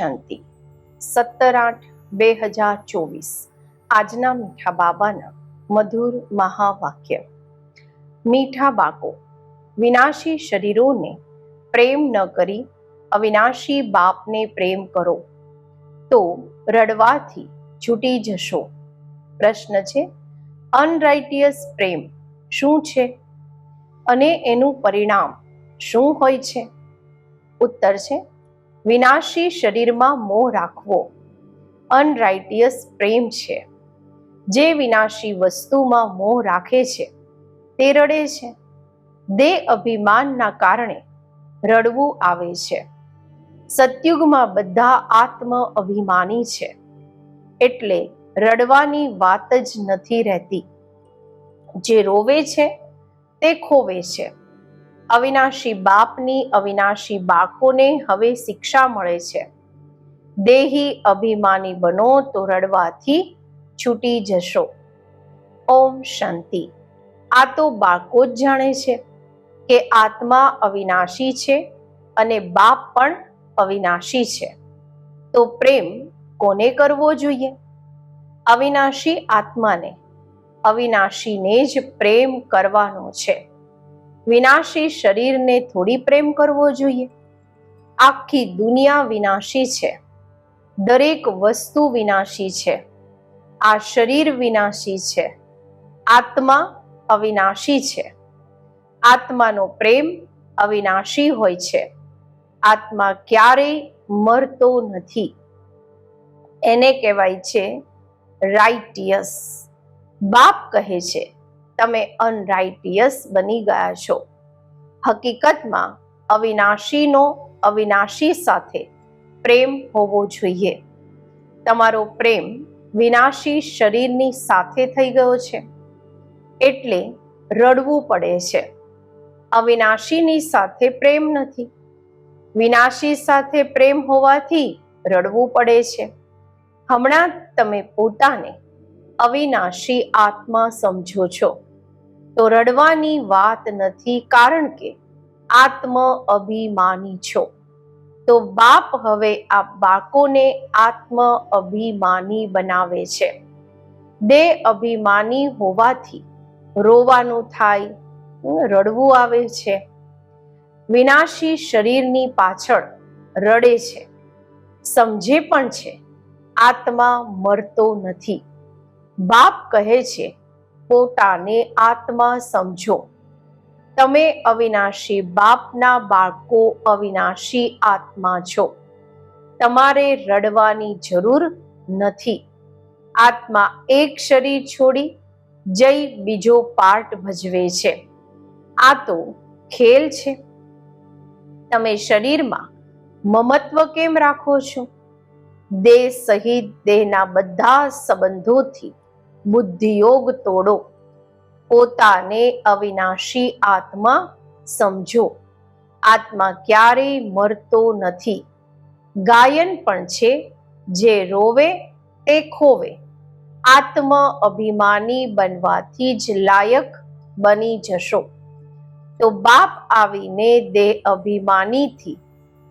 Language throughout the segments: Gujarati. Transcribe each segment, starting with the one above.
શાંતિ. સત્તર આઠ બે હજાર ચોવીસ. આજના મીઠા બાબાના મધુર મહાવાક્ય. મીઠા બાકો વિનાશી શરીરોને પ્રેમ ન કરી, અવિનાશી બાપને પ્રેમ કરો. તો રડવાથી છૂટી જશો. પ્રશ્ન છે, અનરાઇટિયસ પ્રેમ શું છે? અને એનું પરિણામ શું હોય છે? ઉત્તર છે વિનાશી શરીરમાં મોહ રાખવો અનરાઇટિયસ પ્રેમ છે. જે વિનાશી વસ્તુમાં મોહ રાખે છે, તે રડે છે. દેહ અભિમાનના કારણે રડવું આવે છે. સતયુગમાં બધા આત્મ અભિમાની છે. એટલે રડવાની વાત જ નથી રહેતી. જે રોવે છે, તે ખોવે છે. અવિનાશી બાપની, અવિનાશી બાકોને હવે શિક્ષા મળે છે. દેહી અભિમાની બનો તો રડવાથી છૂટી જશો. ઓમ શાંતિ. આ તો બાળકો જ જાણે છે કે આત્મા અવિનાશી છે અને બાપ પણ અવિનાશી છે. તો પ્રેમ કોને કરવો જોઈએ? અવિનાશી આત્માને, અવિનાશીને જ પ્રેમ કરવાનો છે. વિનાશી શરીરને થોડી પ્રેમ કરવો જોઈએ. આખી દુનિયા વિનાશી છે. દરેક વસ્તુ વિનાશી છે. આ શરીર વિનાશી છે. આત્મા અવિનાશી છે. આત્માનો પ્રેમ અવિનાશી હોય છે. આત્મા ક્યારેય મરતો નથી. એને કહેવાય છે રાઇટિયસ બાપ કહે છે તમે અનરાઇટિયસ બની ગયા છો. હકીકતમાં અવિનાશીનો અવિનાશી સાથે પ્રેમ હોવો જોઈએ. તમારો પ્રેમ વિનાશી શરીરની સાથે થઈ ગયો છે. એટલે રડવું પડે છે. અવિનાશીની સાથે પ્રેમ નથી. વિનાશી સાથે પ્રેમ હોવાથી રડવું પડે છે. હમણાં તમે પોતાને અવિનાશી આત્મા સમજો છો. તો રડવાની વાત નથી કારણ કે આત્મ અભિમાની છો. તો બાપ હવે આ બાકોને આત્મ અભિમાની બનાવે છે. દેહ અભિમાની હોવાથી રોવાનું થાય, રડવું આવે છે. વિનાશી શરીરની પાછળ રડે છે. સમજે પણ છે, આત્મા મરતો નથી. બાપ કહે છે પોતાને આત્મા સમજો. તમે અવિનાશી બાપના બાળકો અવિનાશી આત્મા છો. તમારે રડવાની જરૂર નથી. આત્મા એક શરીર છોડી જઈ બીજો પાર્ટ ભજવે છે. આ તો ખેલ છે. તમે શરીરમાં મમત્વ કેમ રાખો છો? દેહ સહિત દેહના બધા સંબંધોથી બુદ્ધિયોગ તોડો. પોતાને અવિનાશી આત્મા સમજો. આત્મા ક્યારેય મરતો નથી. ગાયન પણ છે, જે રોવે તે ખોવે. આત્મ અભિમાની બનવાથી જ લાયક બની જશો. તો બાપ આવીને દેહ અભિમાનીથી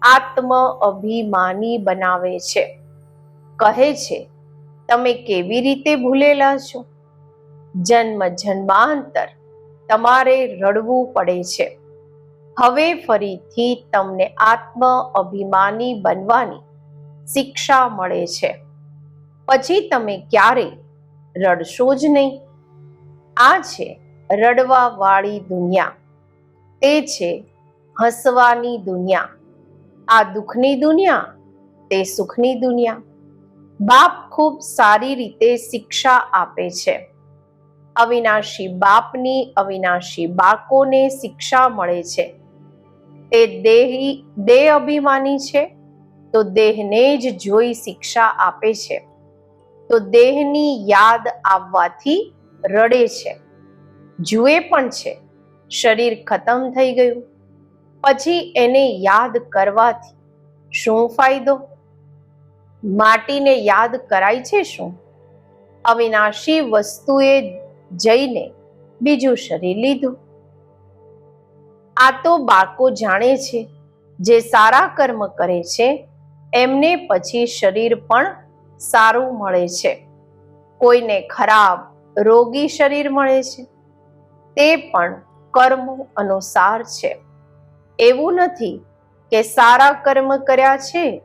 આત્મ અભિમાની બનાવે છે. કહે છે તમે કેવી રીતે ભૂલેલા છો? જન્મ જન્માંતર તમારે રડવું પડે છે. હવે ફરીથી તમને આત્મ અભિમાની બનવાની શિક્ષા મળે છે. પછી તમે ક્યારેય રડશો જ નહીં? આ છે રડવા વાળી દુનિયા. તે છે હસવાની દુનિયા. આ દુઃખની દુનિયા, તે સુખની દુનિયા. બાપ ખૂબ સારી રીતે શિક્ષા આપે છે. અવિનાશી બાપની અવિનાશી બાકોને શિક્ષા મળે છે. તે દેહી, દેહ અભિમાની છે, તો દેહને જ જોઈ શિક્ષા આપે છે. તો દેહની યાદ આવવાથી રડે છે. જુએ પણ છે. શરીર ખતમ થઈ ગયું. પછી એને યાદ કરવાથી શું ફાયદો? માટીને યાદ કરાય છે શું? અવિનાશી વસ્તુએ જઈને બીજું શરીર લીધું. આ તો બાળકો જાણે છે, જે સારા કર્મ કરે છે, એમને પછી શરીર પણ સારું મળે છે. કોઈને ખરાબ, રોગી શરીર મળે છે. તે પણ કર્મ અનુસાર છે. એવું નથી કે સારા કર્મ કર્યા છે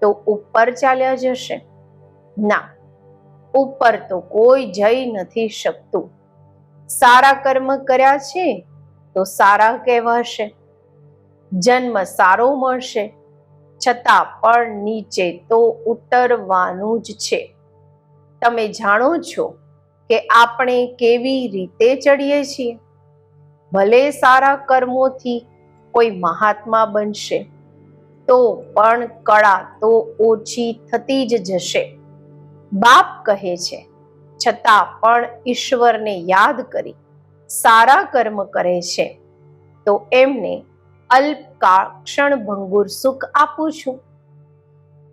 તો ઉપર ચાલ્યા જશે? ના, ઉપર તો કોઈ જઈ નથી શકતું. સારા કર્મ કર્યા છે તો સારા કહેવાશે. જન્મ સારો મળશે, છતાં પણ નીચે તો ઉતરવાનું જ છે. તમે જાણો છો કે આપણે કેવી રીતે ચડીએ છીએ? ભલે સારા કર્મોથી કોઈ મહાત્મા બનશે તો પણ કળા તો ઓછી થતી જ જશે. બાપ કહે છે, છતાં પણ ઈશ્વરને યાદ કરી, સારા કર્મ કરે છે. તો એમને અલ્પકાળ ક્ષણભંગુર સુખ આપું છું.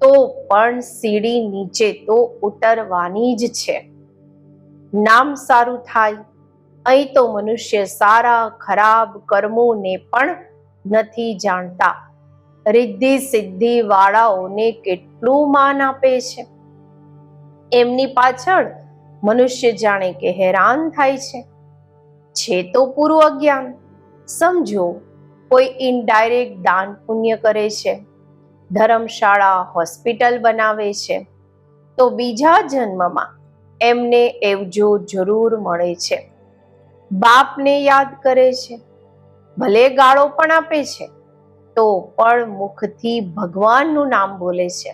તો પણ સીડી નીચે તો ઉતરવાની જ છે. નામ સારું થાય, અહીં તો મનુષ્ય સારા ખરાબ કર્મોને પણ નથી જાણતા. રિદ્ધિ સિદ્ધિ વાળાઓને કેટલું માન આપે છે? એમની પાછળ મનુષ્ય જાણે કે હેરાન થાય છે. છે તો પૂરું અજ્ઞાન. સમજો, કોઈ ઇનડાયરેક્ટ દાન પુણ્ય કરે છે. ધર્મશાળા હોસ્પિટલ બનાવે છે. તો બીજા જન્મમાં એમને એવજો જરૂર મળે છે. બાપને યાદ કરે છે. ભલે ગાળો પણ આપે છે. તો પણ મુખથી ભગવાનનું નામ બોલે છે.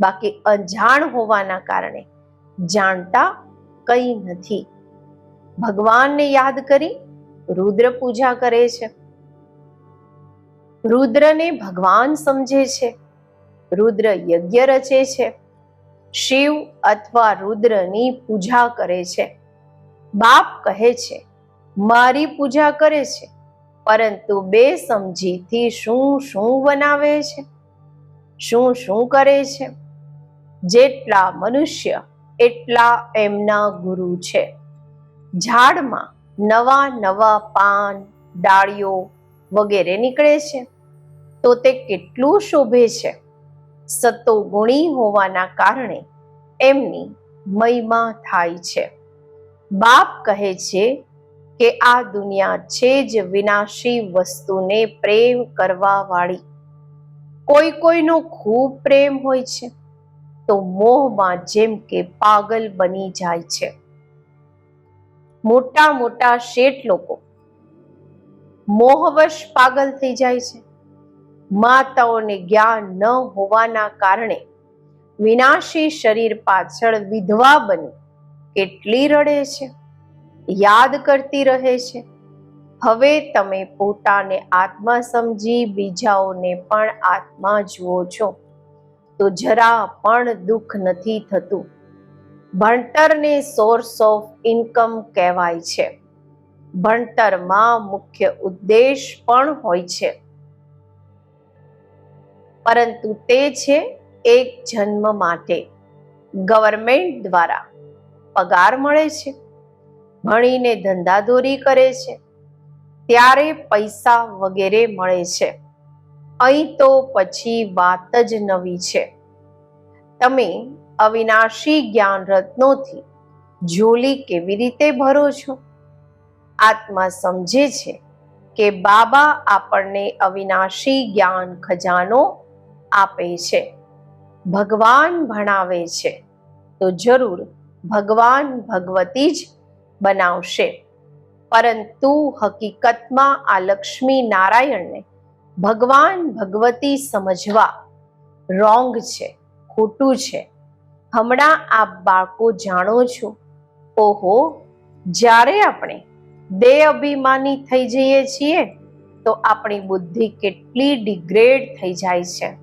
બાકી અજાણ હોવાના કારણે જાણતા કંઈ નથી. ભગવાનને યાદ કરી રુદ્ર પૂજા કરે છે. રુદ્રને ભગવાન સમજે છે. રુદ્ર યજ્ઞ રચે છે. શિવ અથવા રુદ્રની પૂજા કરે છે. બાપ કહે છે, મારી પૂજા કરે છે. પરંતુ બે સમજીથી શું શું બનાવે છે? શું શું કરે છે? જેટલા મનુષ્ય, એટલા એમના ગુરુ છે. ઝાડમાં નવા નવા પાન, ડાળીઓ વગેરે નીકળે છે. તો તે કેટલું શોભે છે? સતો ગુણી હોવાના કારણે એમની મહિમા થાય છે. બાપ કહે છે કે આ દુનિયા છે જ વિનાશી વસ્તુને પ્રેમ કરવા વાળી કોઈ કોઈનો ખૂબ પ્રેમ હોય છે, તો મોહમાં જેમ કે પાગલ બની જાય છે. મોટા મોટા શેઠ લોકો મોહવશ પાગલ થઈ જાય છે. માતાઓને જ્ઞાન ન હોવાના કારણે વિનાશી શરીર પાછળ વિધવા બની કેટલી રડે છે. યાદ કરતી રહે છે. હવે તમે પોતાને આત્મા સમજી બીજાઓને પણ આત્મા જુઓ છો. તો જરા પણ દુઃખ નથી થતું. ભણતરને સોર્સ ઓફ ઇન્કમ કહેવાય છે. ભણતરમાં મુખ્ય ઉદ્દેશ પણ હોય છે. પરંતુ તે છે એક જન્મ માટે. ગવર્મેન્ટ દ્વારા પગાર મળે છે. ભણીને ધંધાદોરી કરે છે. ત્યારે પૈસા વગેરે મળે છે. અહીં તો પછી વાત જ નવી છે. તમે અવિનાશી જ્ઞાન રત્નોથી ઝોલી કેવી રીતે ભરો છો? આત્મા સમજે છે કે બાબા આપણને અવિનાશી જ્ઞાન ખજાનો આપે છે. ભગવાન ભણાવે છે. તો જરૂર ભગવાન ભગવતી જ બનાવશે. પરંતુ હકીકતમાં આ લક્ષ્મી નારાયણને ભગવાન ભગવતી સમજવા રોંગ છે, ખોટું છે. હમણાં આપ બાળકો જાણો છો. ઓહો, જ્યારે આપણે બે અભિમાની થઈ જઈએ છીએ, તો આપણી બુદ્ધિ કેટલી ડિગ્રેડ થઈ જાય છે.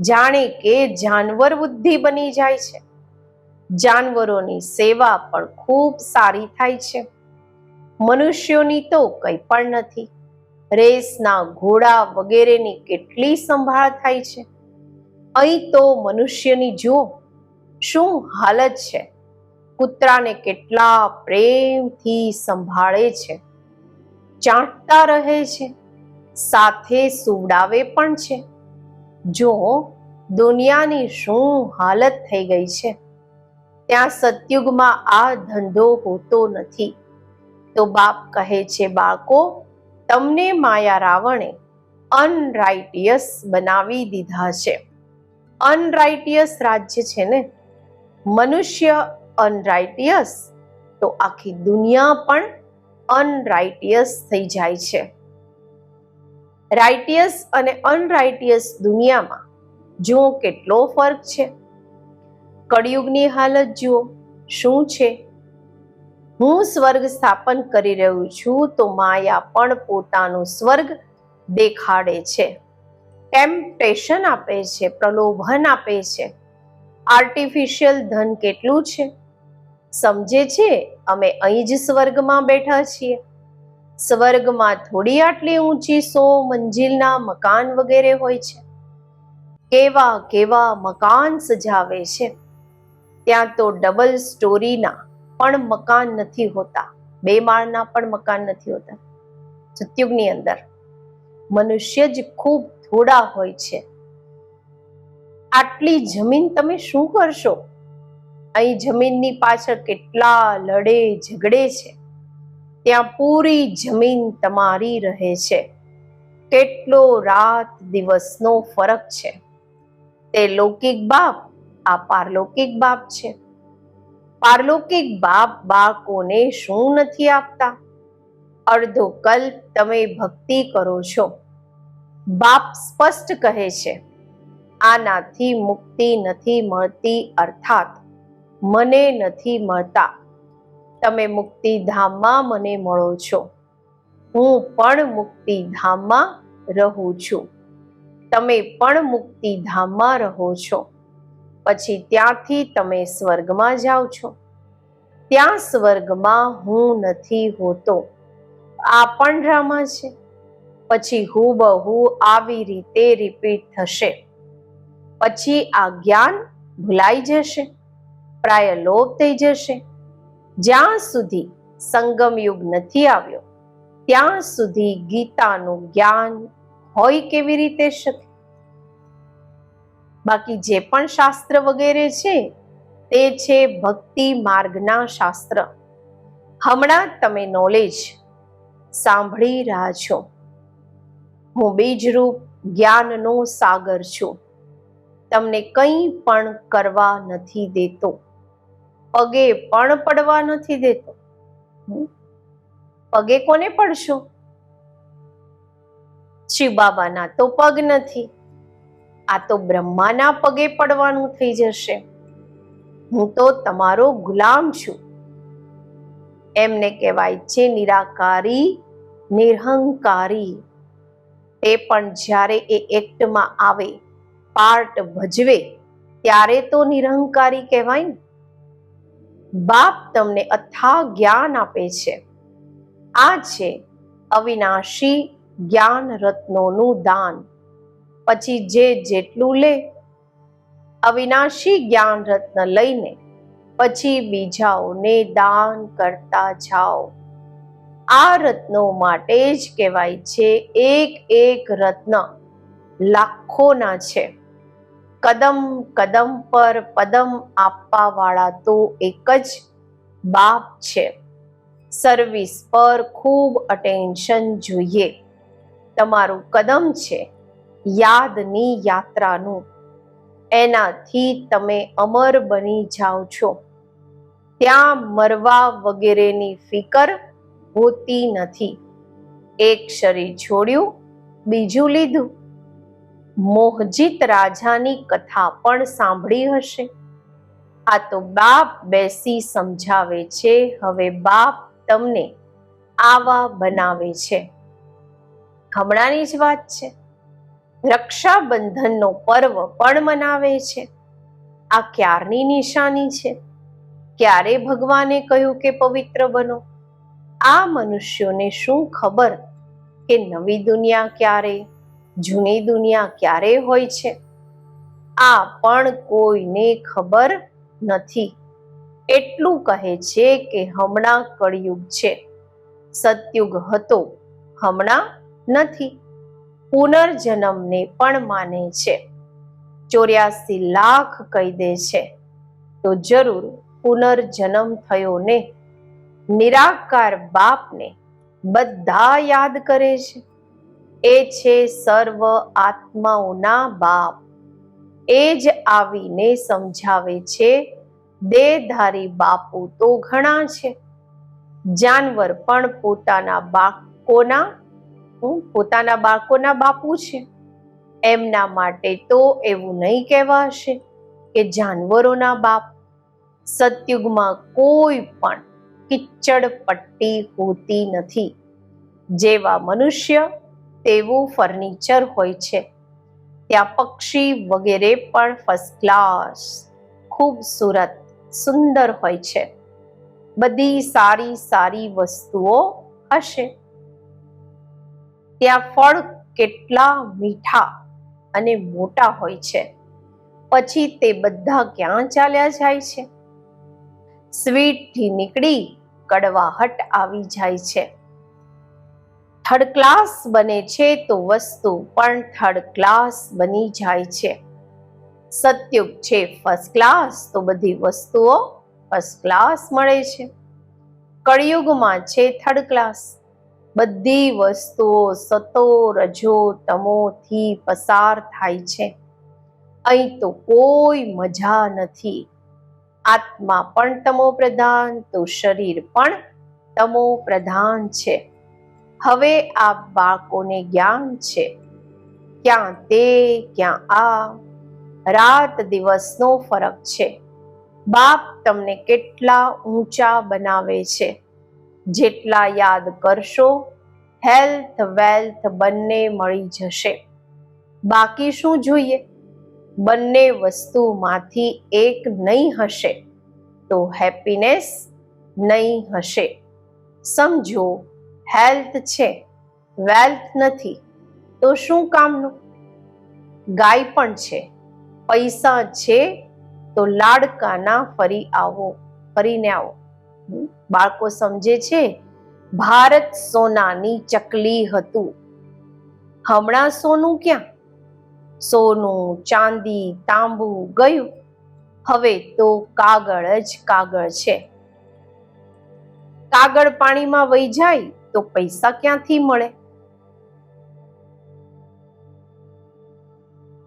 જાણે કે જાનવર બુદ્ધિ બની જાય છે. જાનવરોની સેવા પણ ખૂબ સારી થાય છે. મનુષ્યોની તો કંઈ પણ નથી. રેસના ઘોડા વગેરેની કેટલી સંભાળ થાય છે. અહીં તો મનુષ્યની જુઓ, શું હાલત છે? કૂતરાને કેટલા પ્રેમથી સંભાળે છે. ચાટતા રહે છે. સાથે સુવડાવે પણ છે. જો દુનિયાની શું હાલત થઈ ગઈ છે. ત્યાં સતયુગમાં આ ધંધો હોતો નથી. તો બાપ કહે છે, બાળકો, તમને માયા રાવણે અનરાઇટિયસ બનાવી દીધા છે. અનરાઇટિયસ રાજ્ય છે ને? મનુષ્ય અનરાઇટિયસ તો આખી દુનિયા પણ અનરાઇટિયસ થઈ જાય છે. રાઇટિયસ અને અનરાઇટિયસ દુનિયામાં જુઓ કેટલો ફરક છે. કળિયુગની હાલત જુઓ. શું છે? હું સ્વર્ગ સ્થાપન કરી રહ્યું છું તો માયા પણ પોતાનું સ્વર્ગ દેખાડે છે. ટેમ્પટેશન આપે છે, પ્રલોભન આપે છે. આર્ટિફિશિયલ ધન કેટલું છે? સમજે છે, અમે અહીં જ સ્વર્ગમાં બેઠા છીએ. સ્વર્ગમાં થોડી આટલી ઊંચી સો મંજિલના મકાન વગેરે હોય છે. કેવા કેવા મકાન સજાવે છે. ત્યાં તો ડબલ સ્ટોરીના પણ મકાન નથી હોતા. બે માળના પણ મકાન નથી હોતા. સત્યુગની અંદર મનુષ્ય જ ખૂબ થોડા હોય છે. આટલી જમીન તમે શું કરશો? અહીં જમીનની પાછળ કેટલા લડે ઝઘડે છે. ત્યાં પૂરી જમીન તમારી રહે છે. કેટલો રાત દિવસનો ફરક છે. તે લૌકિક બાપ આ પારલૌકિક બાપ છે. પારલૌકિક બાપ બાળકોને શું નથી આપતા? અડધો કલ્પ તમે ભક્તિ કરો છો. બાપ સ્પષ્ટ કહે છે, આનાથી મુક્તિ નથી મળતી અર્થાત મને નથી મળતા. તમે મુક્તિધામમાં મને મળો છો. હું પણ મુક્તિધામમાં રહું છું. તમે પણ મુક્તિધામમાં રહો છો. પછી ત્યાંથી તમે સ્વર્ગમાં જાઓ છો. ત્યાં સ્વર્ગમાં હું નથી હોતો. આ પણ ડ્રામા છે. પછી હુબહુ આવી રીતે રિપીટ થશે. પછી આ જ્ઞાન ભૂલાઈ જશે. પ્રાય લોપ થઈ જશે. જ્યાં સુધી સંગમ યુગ નથી આવ્યો, ત્યાં સુધી ગીતાનું જ્ઞાન હોય કેવી રીતે શકે? બાકી જે પણ શાસ્ત્ર વગેરે છે, તે છે ભક્તિ માર્ગના શાસ્ત્ર. હમણાં તમે નોલેજ સાંભળી રહ્યા છો. હું બીજરૂપ જ્ઞાનનો સાગર છું. તમને કંઈ પણ કરવા નથી દેતો. પગે પણ પડવા નથી દેતો. પગે કોને પડશો? શિવ બાબાના તો પગ નથી. આ તો બ્રહ્માના પગે પડવાનું થઈ જશે. હું તો તમારો ગુલામ છું. એમને કહેવાય છે નિરાકારી, નિરહંકારી. તે પણ જ્યારે એ એક્ટમાં આવે, પાર્ટ ભજવે, ત્યારે તો નિરહંકારી કહેવાય ને. બાપ તમને અથા જ્ઞાન આપે છે. આ છે અવિનાશી જ્ઞાન રત્નોનું દાન. પછી જે જેટલું લે, અવિનાશી જ્ઞાન રત્ન લઈને પછી બીજાઓને દાન કરતા જાઓ. આ રત્નો માટે જ કહેવાય છે, એક એક રત્ન લાખોના છે. કદમ કદમ પર પદમ આપવા વાળા તો એક જ બાપ છે. સર્વિસ પર ખૂબ અટેન્શન જોઈએ. તમારું કદમ છે યાદની યાત્રાનું. એનાથી તમે અમર બની જાઓ છો. ત્યાં મરવા વગેરેની ફિકર હોતી નથી. એક શરીર છોડ્યું, બીજું લીધું. મોહજીત રાજાની કથા પણ સાંભળી હશે. આ તો બાપ બેસી સમજાવે છે, હવે બાપ તમને આવા બનાવે છે. હમણાંની જ વાત છે. રક્ષાબંધનનો પર્વ પણ મનાવે છે. આ ક્યારની નિશાની છે? ક્યારે ભગવાને કહ્યું કે પવિત્ર બનો? આ મનુષ્યોને શું ખબર કે નવી દુનિયા ક્યારે, જૂની દુનિયા ક્યારે હોય છે? આ પણ કોઈને ખબર નથી. એટલું કહે છે કે હમણાં કળિયુગ છે. સતયુગ હતો, હમણાં નથી. પુનર્જન્મને પણ માને છે. ચોર્યાસી લાખ કહી દે છે. તો જરૂર પુનર્જન્મ થયો ને નિરાકાર બાપને બધા યાદ કરે છે. એ છે સર્વ આત્માઓના બાપ. એ જ આવીને સમજાવે છે, દેહધારી બાપુ તો ઘણા છે. જાનવર પણ પોતાના બાળકોના હું પોતાના બાળકોના બાપુ છે. એમના માટે તો એવું નહીં કહેવાશે કે જાનવરોના બાપ. સતયુગમાં કોઈ પણ કિચડ પટ્ટી હોતી નથી. જેવા મનુષ્ય તેવું ફર્નિચર હોય છે. ત્યાં પક્ષી વગેરે પણ ફર્સ્ટ ક્લાસ ખૂબસૂરત, સુંદર હોય છે. બધી સારી સારી વસ્તુઓ હશે. ત્યાં ફળ કેટલા મીઠા અને મોટા હોય છે. પછી તે બધા ક્યાં ચાલ્યા જાય છે? સ્વીટથી નીકળી કડવાહટ આવી જાય છે. થર્ડ ક્લાસ બને છે તો વસ્તુ પણ થર્ડ ક્લાસ બની જાય છે. સત્યુગ છે ફર્સ્ટ ક્લાસ તો બધી વસ્તુઓ ફર્સ્ટ ક્લાસ મળે છે. કળિયુગમાં છે થર્ડ ક્લાસ બધી વસ્તુઓ સતો રજો તમોથી પસાર થાય છે. અહીં તો કોઈ મજા નથી. આત્મા પણ તમો પ્રધાન, તો શરીર પણ તમો પ્રધાન છે. હવે આ બાળકોને જ્ઞાન છે. ક્યાં તે, ક્યાં આ. રાત દિવસનો ફરક છે. બાપ તમને કેટલા ઊંચા બનાવે છે. જેટલા યાદ કરશો હેલ્થ વેલ્થ બંને મળી જશે. બાકી શું જોઈએ? બંને વસ્તુમાંથી એક નહીં હશે તો હેપીનેસ નહીં હશે. સમજો હેલ્થ છે વેલ્થ નથી, તો શું કામનું? ગાય પણ છે, પૈસા છે, તો લાડકાના ફરી આવો, ફરીને આવો. બાળકો સમજે છે, ભારત સોનાની ચકલી હતું. હમણાં સોનું ક્યાં? સોનું, ચાંદી, તાંબુ ગયું. હવે તો કાગળ જ કાગળ છે. કાગળ પાણીમાં વહી જાય તો પૈસા ક્યાંથી મળે?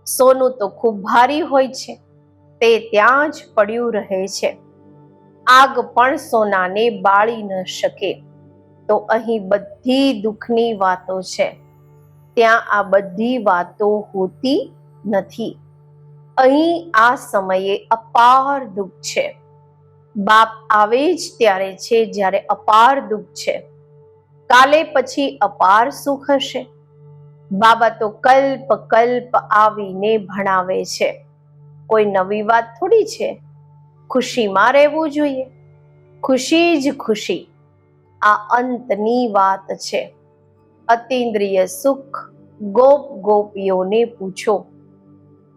સોનું તો ખૂબ ભારી હોય છે, તે ત્યાં જ પડ્યું રહે છે. આગ પણ સોનાને બાળી ન શકે. તો અહીં બધી દુઃખની વાતો છે. ત્યાં આ બધી વાતો હોતી નથી. અહીં આ સમયે અપાર દુઃખ છે. બાપ આવે જ ત્યારે છે જ્યારે અપાર દુઃખ છે. કાલે પછી અપાર સુખ હશે. બાબા તો કલ્પ કલ્પ આવીને ભણાવે છે. કોઈ નવી વાત થોડી છે? ખુશીમાં રહેવું જોઈએ. ખુશી જ ખુશી. આ અંતની વાત છે. અતિન્દ્રિય સુખ ગોપ ગોપીઓને પૂછો.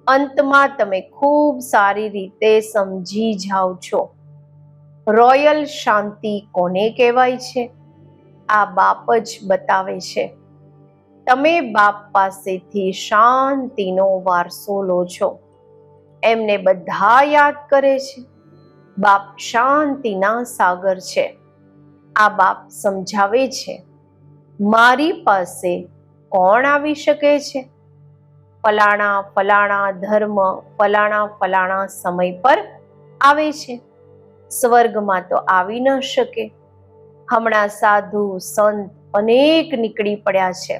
અંતમાં તમે ખૂબ સારી રીતે સમજી જાઓ છો. રોયલ શાંતિ કોને કહેવાય છે? આ બાપ જ બતાવે છે. તમે બાપ પાસેથી શાંતિનો વારસો લો છો. એમને બધા યાદ કરે છે. બાપ શાંતિના સાગર છે. આ બાપ સમજાવે છે, મારી પાસે કોણ આવી શકે છે? ફલાણા ફલાણા ધર્મ, ફલાણા ફલાણા સમય પર આવે છે. સ્વર્ગમાં તો આવી ન શકે. હમણાં સાધુ, સંત અનેક નીકળી પડ્યા છે.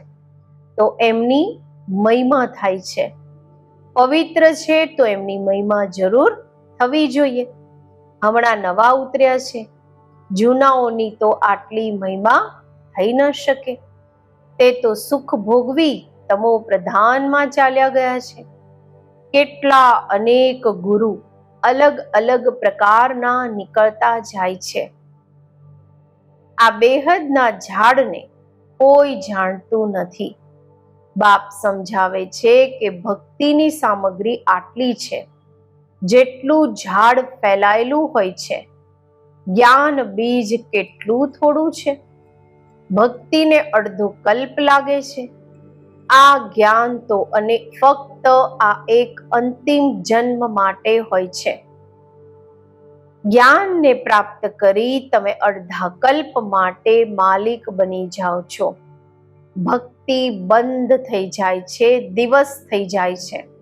તો એમની મહિમા થાય છે. પવિત્ર છે તો એમની મહિમા જરૂર થવી જોઈએ. હમણાં નવા ઉતર્યા છે. જૂનાઓની તો આટલી મહિમા થઈ ન શકે. તે તો સુખ ભોગવી તમો પ્રધાનમાં ચાલ્યા ગયા છે. કેટલા અનેક ગુરુ અલગ અલગ પ્રકારના નીકળતા જાય છે. આ બેહદના ઝાડને કોઈ જાણતું નથી. બાપ સમજાવે છે કે ભક્તિની સામગ્રી આટલી છે. જેટલું ઝાડ ફેલાયેલું હોય છે, જ્ઞાન બીજ કેટલું થોડું છે? ભક્તિને અડધો કલ્પ લાગે છે. આ જ્ઞાન તો અને ફક્ત આ એક અંતિમ જન્મ માટે હોય છે. જ્ઞાનને પ્રાપ્ત કરી તમે અડધા કલ્પ માટે માલિક બની જાઓ છો. ભક્તિ બંધ થઈ જાય છે, દિવસ થઈ જાય છે.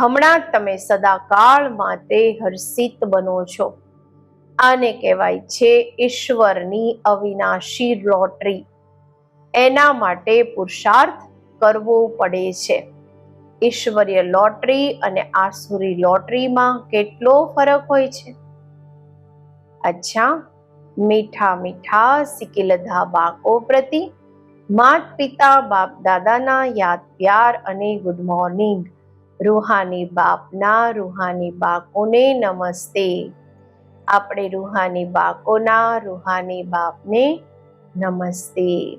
હમણાં તમે સદાકાળ માટે હર્ષિત બનો છો. આને કહેવાય છે ઈશ્વરની અવિનાશી લોટરી. એના માટે પુરુષાર્થ કરવો પડે છે. ઈશ્વરીય લોટરી અને આસુરી લોટરીમાં કેટલો ફરક હોય છે? અચ્છા, મીઠા મીઠા સિકિલધા બાકો પ્રતિ માત પિતા બાપ દાદાના યાદ પ્યાર અને ગુડ મોર્નિંગ રૂહાની બાપના રૂહાની બાકોને નમસ્તે. આપણે રૂહાની બાકોના રૂહાની બાપને નમસ્તે.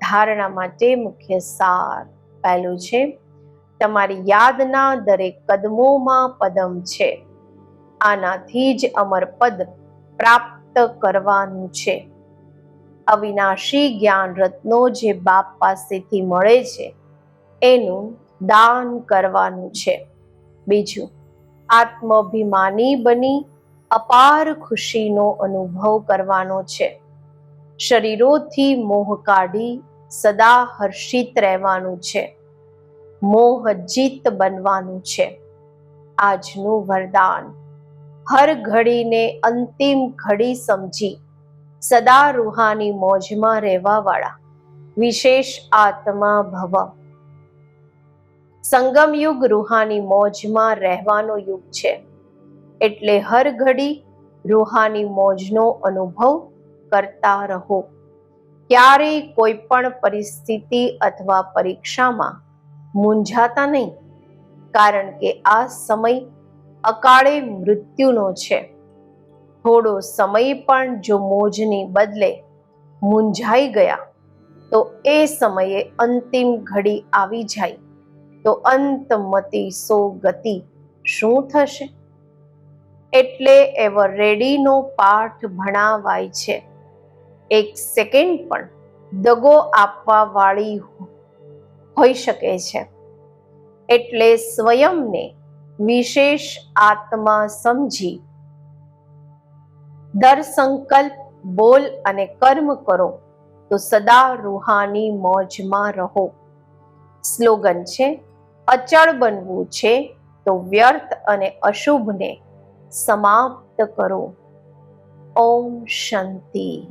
ધારણા માટે મુખ્ય સાર પહેલું છે, તમારી યાદના દરેક કદમોમાં પદમ છે. આનાથી જ અમર પદ પ્રાપ્ત કરવાનું છે. અવિનાશી જ્ઞાન રત્નો જે બાપ પાસેથી મળે છે, એનું દાન કરવાનું છે. બીજું, આત્માભિમાની બની અપાર ખુશીનો અનુભવ કરવાનો છે. શરીરોથી મોહ કાઢી સદા હર્ષિત રહેવાનું છે. મોહજીત બનવાનું છે. આજનું વરદાન. હર ઘડીને અંતિમ ઘડી સમજી સદા રૂહાની મોજમાં રહેવાવાળા. વિશેષ આત્મા ભવ. સંગમ યુગ રૂહાની મોજમાં રહેવાનો યુગ છે. એટલે હર ઘડી રૂહાની મોજનો અનુભવ કરતા રહો. ક્યારેય કોઈ પણ પરિસ્થિતિ અથવા પરીક્ષામાં મૂંઝાતા નહીં, કારણ કે આ સમય અકાળે મૃત્યુનો છે. થોડો સમય પણ જો મોજની બદલે મૂંઝાઈ ગયા, તો એ સમયે અંતિમ ઘડી આવી જાય. તો અંતમતી સો ગતિ શું થશે? એટલે એવર રેડીનો પાઠ ભણાવાય છે. એક સેકન્ડ પણ દગો આપવા વાળી હોઈ શકે છે. એટલે સ્વયંને વિશેષ આત્મા સમજી દર સંકલ્પ, બોલ અને કર્મ કરો તો સદા રૂહાની મોજમાં રહો. સ્લોગન છે અચળ બનવું છે તો વ્યર્થ અને અશુભને સમાપ્ત કરો. ઓમ શાંતિ.